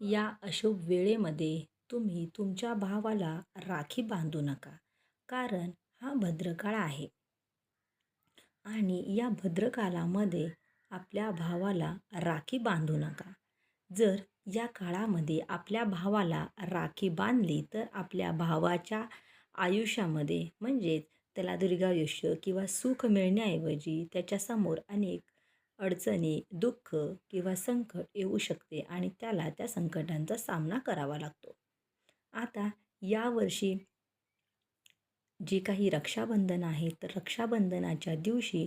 या अशुभ वेळेमध्ये तुम्ही तुमच्या भावाला राखी बांधू नका कारण हा भद्रकाळ आहे. आणि या भद्रकाळामध्ये आपल्या भावाला राखी बांधू नका. जर या काळामध्ये आपल्या भावाला राखी बांधली तर आपल्या भावाच्या आयुष्यामध्ये म्हणजेच त्याला दीर्घायुष्य किंवा सुख मिळण्याऐवजी त्याच्यासमोर अनेक अडचणी दुःख किंवा संकट येऊ शकते आणि त्याला त्या संकटांचा सामना करावा लागतो. आता यावर्षी जे काही रक्षाबंधन आहे तर रक्षाबंधनाच्या दिवशी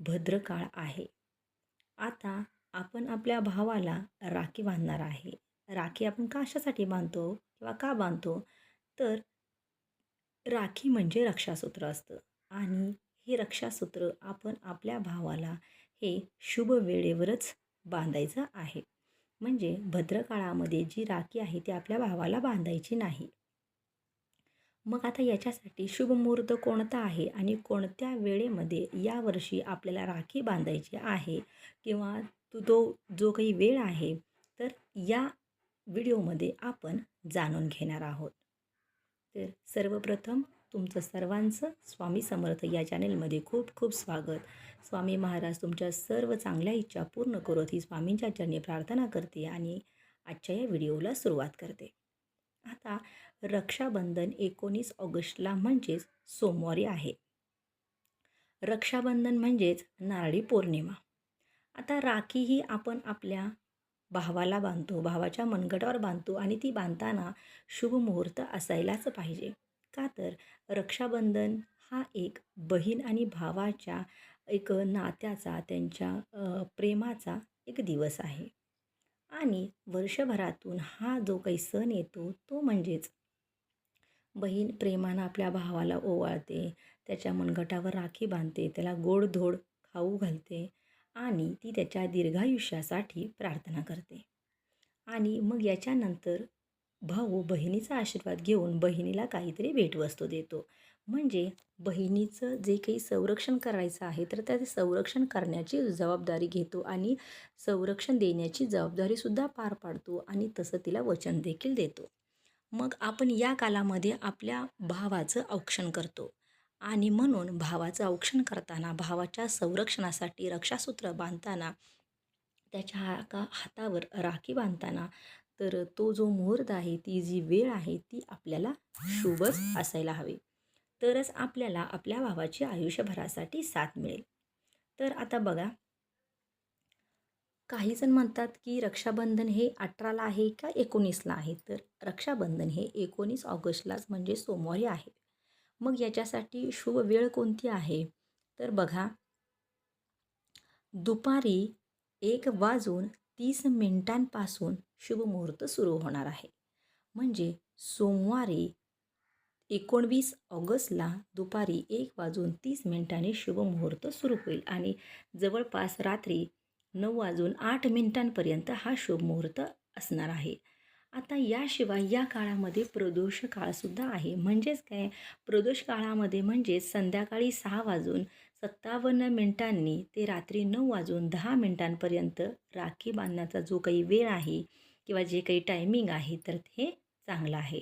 भद्रकाळ आहे. आता आपण आपल्या भावाला राखी बांधणार आहे. राखी आपण कशासाठी बांधतो किंवा का बांधतो? तर राखी म्हणजे रक्षासूत्र असतं आणि हे रक्षासूत्र आपण आपल्या भावाला हे शुभ वेळेवरच बांधायचं आहे. म्हणजे भद्रकाळामध्ये जी राखी आहे ती आपल्या भावाला बांधायची नाही. मग आता याच्यासाठी शुभ मुहूर्त कोणता आहे आणि कोणत्या वेळेमध्ये यावर्षी आपल्याला राखी बांधायची आहे किंवा तो तो जो काही वेळ आहे तर या व्हिडिओमध्ये आपण जाणून घेणार आहोत. तर सर्वप्रथम तुमचं सर्वांचं स्वामी समर्थ या चॅनेलमध्ये खूप खूप स्वागत. स्वामी महाराज तुमच्या सर्व चांगल्या इच्छा पूर्ण करत ही स्वामींच्या चरणी प्रार्थना करते आणि आजच्या या व्हिडिओला सुरुवात करते. आता रक्षाबंधन एकोणीस ऑगस्टला म्हणजेच सोमवारी आहे. रक्षाबंधन म्हणजेच नारळी पौर्णिमा. आता राखी ही आपण आपल्या भावाला बांधतो भावाच्या मनगटावर बांधतो आणि ती बांधताना शुभ मुहूर्त असायलाच पाहिजे. का तर रक्षाबंधन हा एक बहीण आणि भावाच्या एक नात्याचा त्यांच्या प्रेमाचा एक दिवस आहे. आणि वर्षभरातून हा जो काही सण येतो तो म्हणजेच बहीण प्रेमानं आपल्या भावाला ओवाळते त्याच्या मनगटावर राखी बांधते त्याला गोडधोड खाऊ घालते आणि ती त्याच्या दीर्घायुष्यासाठी प्रार्थना करते. आणि मग याच्यानंतर भाऊ बहिणीचा आशीर्वाद घेऊन बहिणीला काहीतरी भेटवस्तू देतो. म्हणजे बहिणीचं जे काही संरक्षण करायचं आहे तर त्या संरक्षण करण्याची जबाबदारी घेतो आणि संरक्षण देण्याची जबाबदारीसुद्धा पार पाडतो आणि तसं तिला वचन देखील देतो. मग आपण या कालामध्ये आपल्या भावाचं औक्षण करतो आणि म्हणून भावाचं औक्षण करताना भावाच्या संरक्षणासाठी रक्षासूत्र बांधताना त्याच्या हा हातावर राखी बांधताना तर तो जो मुहूर्त आहे ती जी वेळ आहे ती आपल्याला शुभच असायला हवी. तरच आपल्याला आपल्या भावाची आयुष्यभरासाठी साथ मिळेल. तर आता बघा. काही जण म्हणतात की रक्षाबंधन हे अठराला आहे का एकोणीसला आहे? तर रक्षाबंधन हे एकोणीस ऑगस्टलाच म्हणजे सोमवारी आहे. मग याच्यासाठी शुभ वेळ कोणती आहे? तर बघा. दुपारी एक वाजून तीस मिनिटांपासून शुभमुहूर्त सुरू होणार आहे. म्हणजे सोमवारी एकोणवीस ऑगस्टला दुपारी एक वाजून तीस मिनिटांनी शुभमुहूर्त सुरू होईल आणि जवळपास रात्री नऊ वाजून आठ मिनिटांपर्यंत हा शुभ मुहूर्त असणार आहे. आता याशिवाय या काळामध्ये प्रदोष काळसुद्धा आहे. म्हणजेच काय? प्रदोष काळामध्ये म्हणजेच संध्याकाळी सहा वाजून सत्तावन्न मिनिटांनी ते रात्री नऊ वाजून दहा मिनिटांपर्यंत राखी बांधण्याचा जो काही वेळ आहे किंवा जे काही टायमिंग आहे तर हे चांगलं आहे.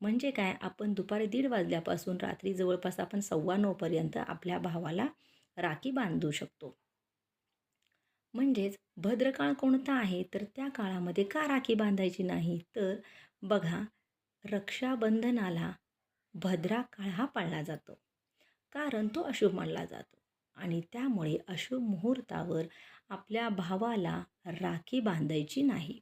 म्हणजे काय? आपण दुपारी दीड वाजल्यापासून रात्री जवळपास आपण सव्वा नऊपर्यंत आपल्या भावाला राखी बांधू शकतो. म्हणजेच भद्रकाळ कोणता आहे? तर त्या काळामध्ये का राखी बांधायची नाही? तर बघा रक्षाबंधनाला भद्रा काळ हा पाळला जातो. कारण तो अशुभ मानला जातो. आणि त्यामुळे अशुभ मुहूर्तावर आपल्या भावाला राखी बांधायची नाही.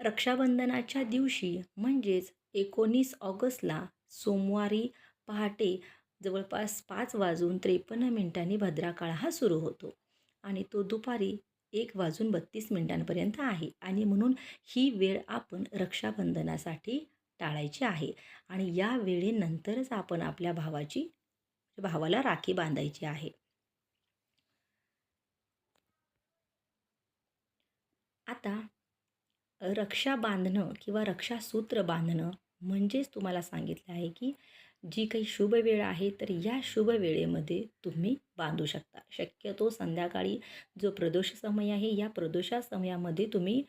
रक्षाबंधनाच्या दिवशी म्हणजेच एकोणीस ऑगस्टला सोमवारी पहाटे जवळपास पाच वाजून त्रेपन्न मिनिटांनी भद्राकाळ हा सुरू होतो आणि तो दुपारी एक वाजून बत्तीस मिनिटांपर्यंत आहे आणि म्हणून ही वेळ आपण रक्षाबंधनासाठी टाळायची आहे आणि या वेळेनंतरच आपण आपल्या भावाची भावाला राखी बांधायची आहे. आता रक्षा बांधणं किंवा रक्षासूत्र बांधणं म्हणजेच तुम्हाला सांगितलं आहे की जी काही शुभ वेळ आहे तर या शुभ वेळेमध्ये तुम्ही बांधू शकता. शक्यतो संध्याकाळी जो प्रदोष समय आहे या प्रदोषा समयामध्ये तुम्ही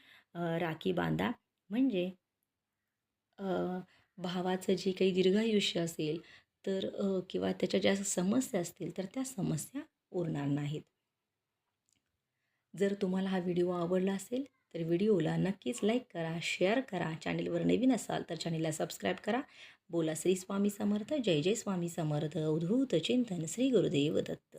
राखी बांधा. म्हणजे भावाचं जे काही दीर्घायुष्य असेल तर किंवा त्याच्या ज्या समस्या असतील तर त्या समस्या उरणार नाहीत. जर तुम्हाला हा व्हिडिओ आवडला असेल तर व्हिडिओला नक्कीच लाईक करा शेअर करा. चॅनेलवर नवीन असाल तर चॅनेलला सबस्क्राईब करा. बोला श्री स्वामी समर्थ. जय जय स्वामी समर्थ. उद्भूत चिंतन श्री गुरुदेव दत्त.